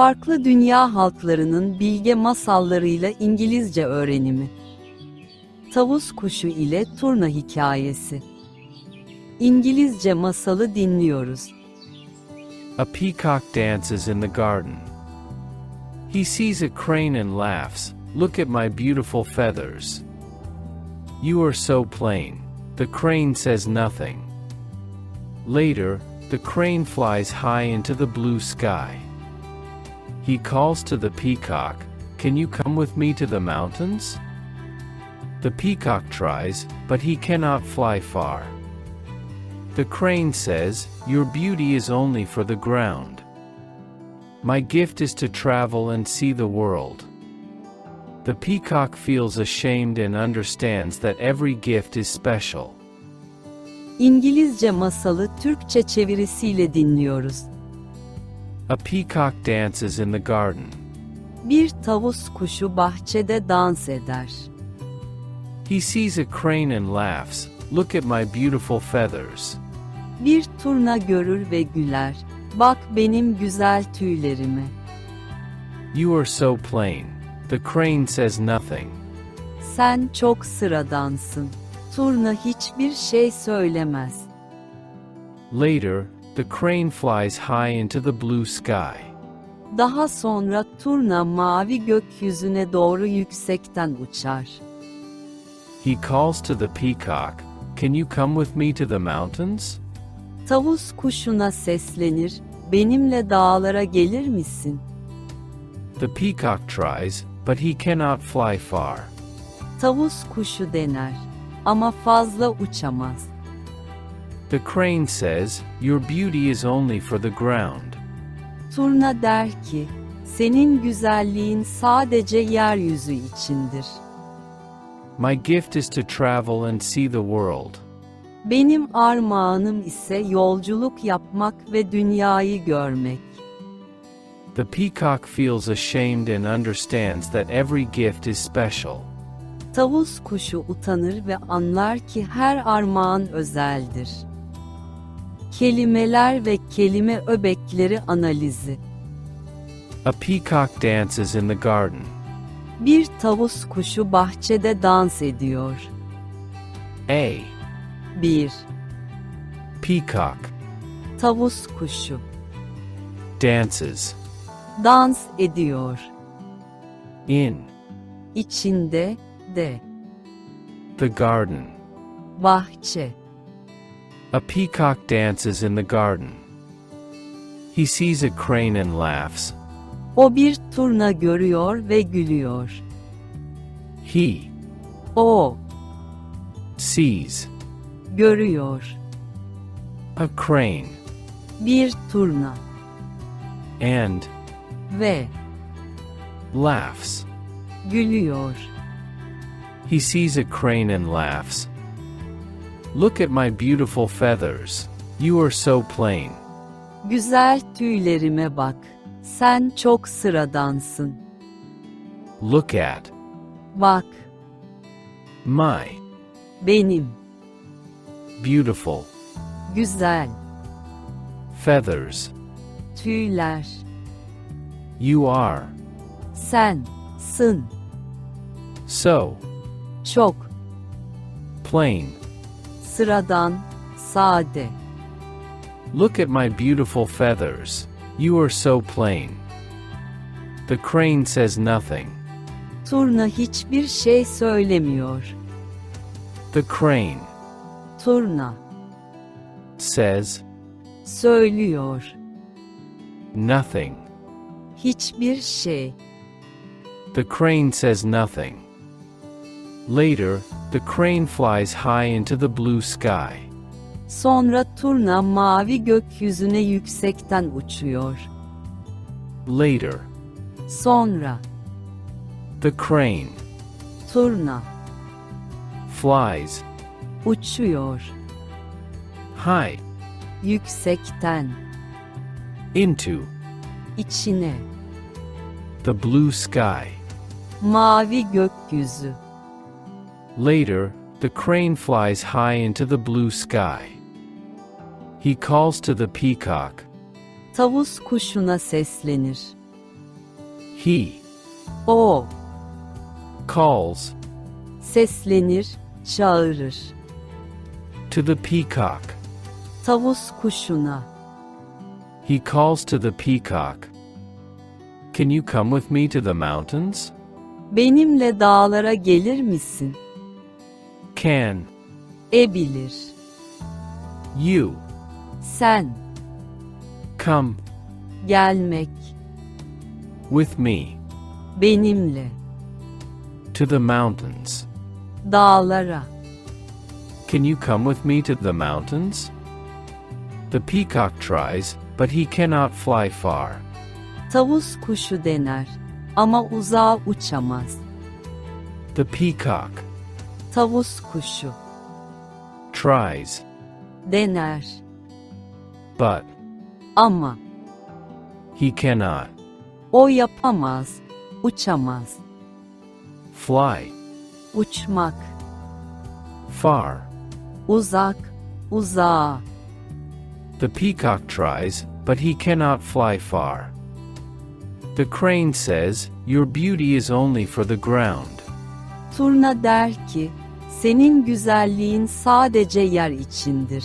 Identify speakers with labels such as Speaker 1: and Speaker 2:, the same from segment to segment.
Speaker 1: Farklı dünya halklarının bilge masallarıyla İngilizce öğrenimi. Tavus kuşu ile turna hikayesi. İngilizce masalı dinliyoruz.
Speaker 2: A peacock dances in the garden. He sees a crane and laughs, Look at my beautiful feathers. You are so plain. The crane says nothing. Later, the crane flies high into the blue sky. He calls to the peacock, Can you come with me to the mountains? The peacock tries, but he cannot fly far. The crane says, Your beauty is only for the ground. My gift is to travel and see the world. The peacock feels ashamed and understands that every gift is special.
Speaker 1: İngilizce masalı Türkçe çevirisiyle dinliyoruz.
Speaker 2: A peacock dances in the garden.
Speaker 1: Bir tavus kuşu bahçede dans eder.
Speaker 2: He sees a crane and laughs, Look at my beautiful feathers.
Speaker 1: Bir turna görür ve güler. Bak benim güzel tüylerime.
Speaker 2: You are so plain. The crane says nothing.
Speaker 1: Sen çok sıradansın. Turna hiçbir şey söylemez.
Speaker 2: Later, the crane flies high into the blue sky.
Speaker 1: Daha sonra turna mavi gökyüzüne doğru yüksekten uçar.
Speaker 2: He calls to the peacock, Can you come with me to the mountains?
Speaker 1: Tavus kuşuna seslenir, benimle dağlara gelir misin?
Speaker 2: The peacock tries, but he cannot fly far.
Speaker 1: Tavus kuşu dener ama fazla uçamaz.
Speaker 2: The crane says, Your beauty is only for the ground.
Speaker 1: Turna der ki, senin güzelliğin sadece yeryüzü içindir.
Speaker 2: My gift is to travel and see the world.
Speaker 1: Benim armağanım ise yolculuk yapmak ve dünyayı görmek.
Speaker 2: The peacock feels ashamed and understands that every gift is special.
Speaker 1: Tavus kuşu utanır ve anlar ki her armağan özeldir. Kelimeler ve kelime öbekleri analizi.
Speaker 2: A peacock dances in the garden.
Speaker 1: Bir tavus kuşu bahçede dans ediyor.
Speaker 2: A.
Speaker 1: 1.
Speaker 2: Peacock
Speaker 1: Tavus kuşu
Speaker 2: dances
Speaker 1: dans ediyor.
Speaker 2: in
Speaker 1: İçinde de
Speaker 2: the garden.
Speaker 1: bahçe.
Speaker 2: A peacock dances in the garden. He sees a crane and laughs.
Speaker 1: O bir turna görüyor ve gülüyor.
Speaker 2: He
Speaker 1: O
Speaker 2: sees
Speaker 1: görüyor.
Speaker 2: a crane
Speaker 1: Bir turna
Speaker 2: and
Speaker 1: ve
Speaker 2: laughs.
Speaker 1: gülüyor.
Speaker 2: He sees a crane and laughs. Look at my beautiful feathers. You are so plain.
Speaker 1: Güzel tüylerime bak. Sen çok sıradansın.
Speaker 2: Look at
Speaker 1: Bak,
Speaker 2: my
Speaker 1: benim
Speaker 2: beautiful
Speaker 1: güzel
Speaker 2: feathers.
Speaker 1: tüyler.
Speaker 2: You are
Speaker 1: Sen sın
Speaker 2: so
Speaker 1: çok
Speaker 2: plain.
Speaker 1: Sıradan, sade.
Speaker 2: Look at my beautiful feathers. You are so plain. The crane says nothing.
Speaker 1: Turna hiçbir şey söylemiyor.
Speaker 2: The crane
Speaker 1: Turna
Speaker 2: says
Speaker 1: söylüyor.
Speaker 2: nothing.
Speaker 1: Hiçbir şey.
Speaker 2: The crane says nothing. Later, the crane flies high into the blue sky.
Speaker 1: Sonra turna mavi gökyüzüne yüksekten uçuyor.
Speaker 2: Later,
Speaker 1: Sonra
Speaker 2: the crane
Speaker 1: turna
Speaker 2: flies
Speaker 1: uçuyor
Speaker 2: high
Speaker 1: yüksekten
Speaker 2: into
Speaker 1: içine
Speaker 2: the blue sky.
Speaker 1: mavi gökyüzü.
Speaker 2: Later, the crane flies high into the blue sky. He calls to the peacock,
Speaker 1: Tavus kuşuna seslenir.
Speaker 2: He
Speaker 1: O
Speaker 2: calls
Speaker 1: seslenir, çağırır.
Speaker 2: to the peacock.
Speaker 1: Tavus kuşuna.
Speaker 2: He calls to the peacock. Can you come with me to the mountains?
Speaker 1: Benimle dağlara gelir misin?
Speaker 2: Can
Speaker 1: E bilir.
Speaker 2: you
Speaker 1: Sen
Speaker 2: come
Speaker 1: gelmek
Speaker 2: with me
Speaker 1: benimle
Speaker 2: to the mountains?
Speaker 1: dağlara.
Speaker 2: Can you come with me to the mountains? The peacock tries, but he cannot fly far.
Speaker 1: Tavus kuşu dener ama uzağa uçamaz.
Speaker 2: The peacock
Speaker 1: Tavus kuşu
Speaker 2: tries,
Speaker 1: dener
Speaker 2: but
Speaker 1: ama
Speaker 2: he cannot
Speaker 1: o yapamaz, uçamaz.
Speaker 2: fly
Speaker 1: Uçmak,
Speaker 2: far.
Speaker 1: uzak, uzağa.
Speaker 2: The peacock tries, but he cannot fly far. The crane says, Your beauty is only for the ground.
Speaker 1: Turna der ki, senin güzelliğin sadece yer içindir.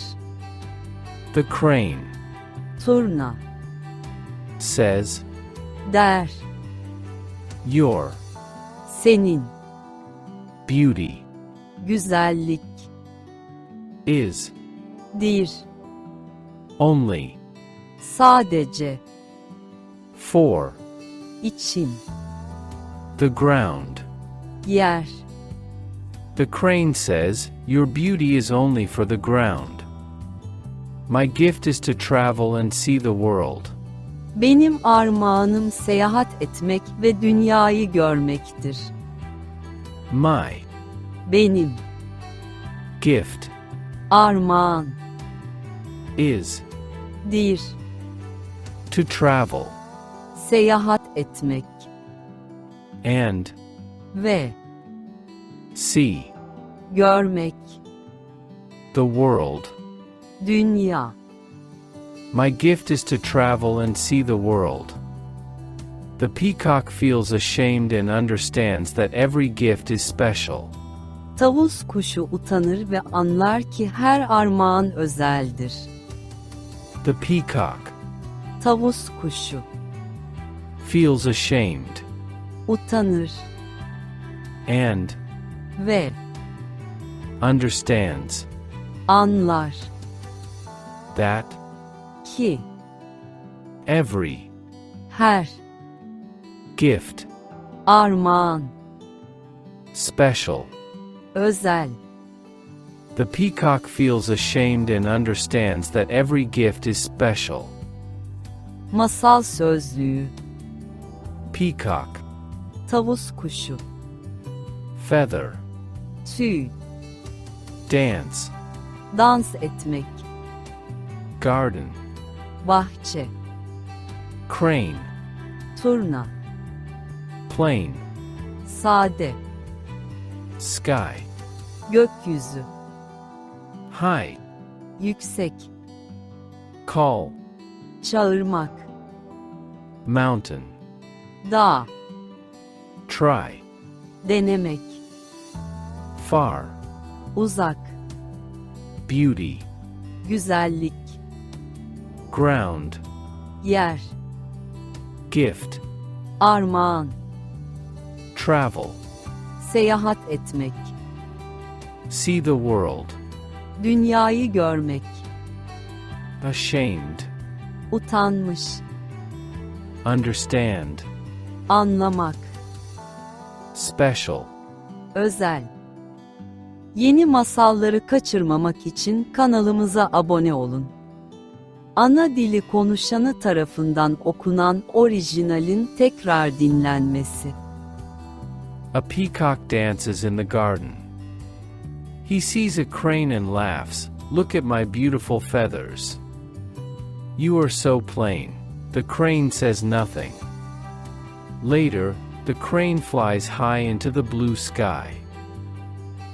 Speaker 2: The crane
Speaker 1: Turna
Speaker 2: says,
Speaker 1: der,
Speaker 2: Your
Speaker 1: senin
Speaker 2: beauty
Speaker 1: güzellik
Speaker 2: is
Speaker 1: dir,
Speaker 2: only
Speaker 1: sadece
Speaker 2: for
Speaker 1: için,
Speaker 2: the ground.
Speaker 1: yer.
Speaker 2: The crane says, Your beauty is only for the ground. My gift is to travel and see the world.
Speaker 1: Benim armağanım seyahat etmek ve dünyayı görmektir.
Speaker 2: My
Speaker 1: Benim
Speaker 2: gift
Speaker 1: armağan
Speaker 2: is
Speaker 1: dir,
Speaker 2: to travel
Speaker 1: seyahat etmek
Speaker 2: and
Speaker 1: ve
Speaker 2: see
Speaker 1: görmek,
Speaker 2: the world.
Speaker 1: dünya.
Speaker 2: My gift is to travel and see the world. The peacock feels ashamed and understands that every gift is special.
Speaker 1: Tavus kuşu utanır ve anlar ki her armağan özeldir.
Speaker 2: The peacock
Speaker 1: Tavus kuşu
Speaker 2: feels ashamed
Speaker 1: utanır
Speaker 2: and
Speaker 1: ve
Speaker 2: understands
Speaker 1: anlar
Speaker 2: that
Speaker 1: ki
Speaker 2: every
Speaker 1: her
Speaker 2: gift
Speaker 1: armağan
Speaker 2: special.
Speaker 1: özel.
Speaker 2: The peacock feels ashamed and understands that every gift is special.
Speaker 1: Masal sözlüğü,
Speaker 2: Peacock,
Speaker 1: tavus kuşu,
Speaker 2: feather,
Speaker 1: tüy,
Speaker 2: dance,
Speaker 1: dans etmek,
Speaker 2: garden,
Speaker 1: bahçe,
Speaker 2: crane,
Speaker 1: turna,
Speaker 2: plane,
Speaker 1: sade,
Speaker 2: sky,
Speaker 1: gökyüzü,
Speaker 2: high,
Speaker 1: yüksek,
Speaker 2: call,
Speaker 1: çağırmak,
Speaker 2: mountain,
Speaker 1: dağ,
Speaker 2: try,
Speaker 1: denemek,
Speaker 2: far,
Speaker 1: uzak,
Speaker 2: beauty,
Speaker 1: güzellik,
Speaker 2: ground,
Speaker 1: yer,
Speaker 2: gift,
Speaker 1: armağan,
Speaker 2: travel,
Speaker 1: seyahat etmek,
Speaker 2: see the world,
Speaker 1: dünyayı görmek,
Speaker 2: ashamed,
Speaker 1: utanmış,
Speaker 2: understand,
Speaker 1: anlamak,
Speaker 2: special.
Speaker 1: özel. Yeni masalları kaçırmamak için kanalımıza abone olun. Ana dili konuşanı tarafından okunan orijinalin tekrar dinlenmesi.
Speaker 2: A peacock dances in the garden. He sees a crane and laughs, Look at my beautiful feathers. You are so plain. The crane says nothing. Later, the crane flies high into the blue sky.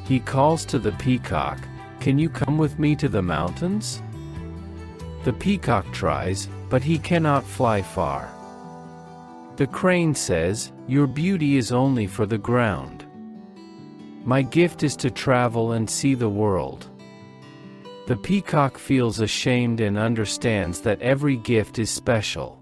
Speaker 2: He calls to the peacock, Can you come with me to the mountains? The peacock tries, but he cannot fly far. The crane says, Your beauty is only for the ground. My gift is to travel and see the world. The peacock feels ashamed and understands that every gift is special.